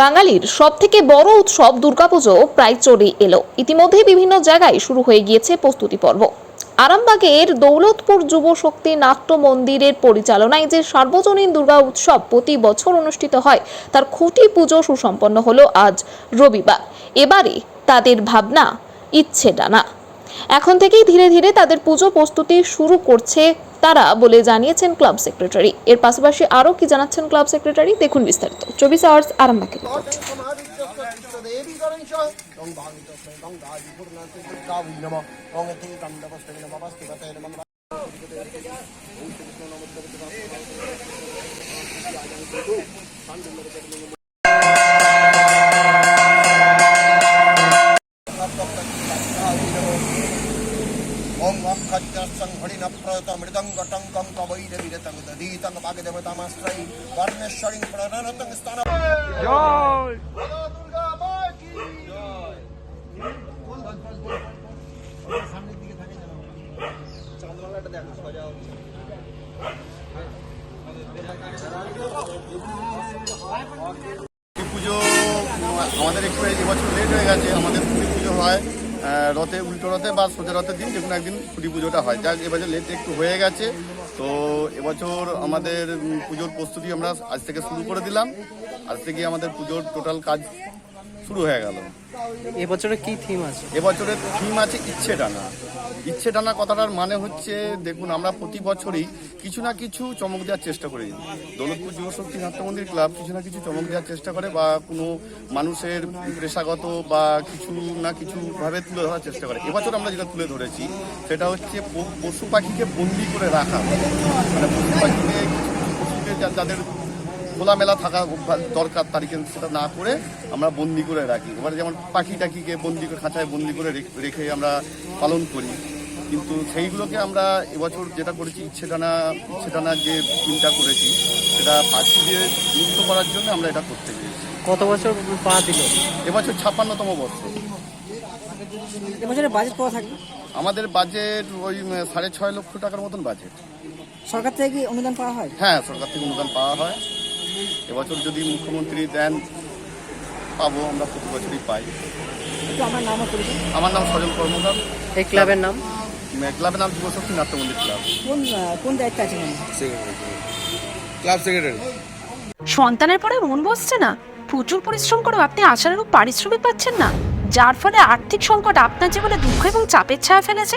বাঙালির সব থেকে বড় উৎসব দুর্গাপুজো প্রায় চলে এলো। ইতিমধ্যে বিভিন্ন জায়গায় শুরু হয়ে গিয়েছে প্রস্তুতি পর্ব। আরামবাগের দৌলতপুর যুব শক্তি নাট্য মন্দিরের পরিচালনায় যে সার্বজনীন দুর্গা উৎসব প্রতি বছর অনুষ্ঠিত হয়, তার খুঁটি পুজো সুসম্পন্ন হলো আজ রবিবার। এবারে তাদের ভাবনা, ইচ্ছে ডানা এখন থেকেই ধীরে ধীরে তাদের পুজো প্রস্তুতি শুরু করছে তারা বলে জানিয়েছেন ক্লাব সেক্রেটারি। এর পাশাপাশি আরও কি জানাচ্ছেন ক্লাব সেক্রেটারি? দেখুন বিস্তারিত। চব্বিশ আওয়ার্স আরামবাগের রিপোর্ট দেবী গণেশ ওং ভাগিতস্মৈ ওং গাজি পূর্ণান্তে দুর্গাবৈ নমঃ ওং এতে দণ্ডবস্তে নমঃ বস্তিপতে নমঃ ওং অক্ষজ্ঞসং হরিণ প্রত মৃদঙ্গ টঙ্কং কবৈর বিরতং দধীতং ভাগদেবতামাশ্রয়ী পরমেশ্বরীং প্রণরতং স্থান জয় দুর্গা মা কি সামনের হচ্ছে লক্ষ্মী পুজো আমাদের একটু বছর লেট হয়ে গেছে, আমাদের পুজো হয়। রথে উল্টো রথে বা সোজা রথের দিন যে কোনো একদিন খুঁটি পুজোটা হয়। যাক এবছর লেট একটু হয়ে গেছে তো এবছর আমাদের পুজোর প্রস্তুতি আমরা আজ থেকে শুরু করে দিলাম। আজ থেকে আমাদের পুজোর টোটাল কাজ শুরু হয়ে গেল। এবছরে কি থিম আছে? এবছরের থিম আছে ইচ্ছে টানা ইচ্ছে টানা কথাটার মানে হচ্ছে, দেখুন, আমরা প্রতি বছরই কিছু না কিছু চমক দেওয়ার চেষ্টা করি। দৌলতপুর যুবশক্তি নাট্যমন্দির ক্লাব কিছু না কিছু চমক দেওয়ার চেষ্টা করে বা কোনো মানুষের পেশাগত বা কিছু না কিছু ভাবে তুলে ধরার চেষ্টা করে। এবছর আমরা যেটা তুলে ধরেছি, সেটা হচ্ছে পশু পাখিকে বন্দি করে রাখা। মানে পশু পাখিকে যাদের খোলামেলা থাকা দরকার তার কিন্তু সেটা না করে আমরা বন্দি করে রাখি। এবার যেমন পাখি টাকিকে বন্দি করে খাঁচায় বন্দি করে রেখ- আমরা পালন করি। কিন্তু সেইগুলোকে আমরা এবছর যেটা করেছি ইচ্ছে টানা ইচ্ছে টানার যে চিন্তা করেছি সেটা পাখি দিয়ে মুক্ত করার জন্য আমরা এটা করতে পেরেছি। কত বছর পা দিল? এবছর ছাপ্পান্নতম বছর। বাজেট কত থাকবে? আমাদের বাজেট ওই সাড়ে ছয় লক্ষ টাকার মতন বাজেট সরকার থেকে কি অনুদান পাওয়া হয়? হ্যাঁ সরকার থেকে অনুদান পাওয়া হয়। এবছর যদি মুখ্যমন্ত্রী দেন পাবো আমরা প্রতি বছরই পাই। আমার নামও আমার নাম সজল কর্মকার। এই ক্লাবের নাম? ক্লাবের নাম যুবশক্তি নাট্যমন্দির ক্লাব। কোন দায়িত্বে আছেন ক্লাব সেক্রেটারি সন্তানের পরে মন বসছে না। প্রচুর পরিশ্রম করেও আপনি আশানুরূপ পারিশ্রমিক পাচ্ছেন না। যার ফলে আর্থিক সংকট আপনার জীবনে দুঃখ এবং চাপের ছায়া ফেলেছে।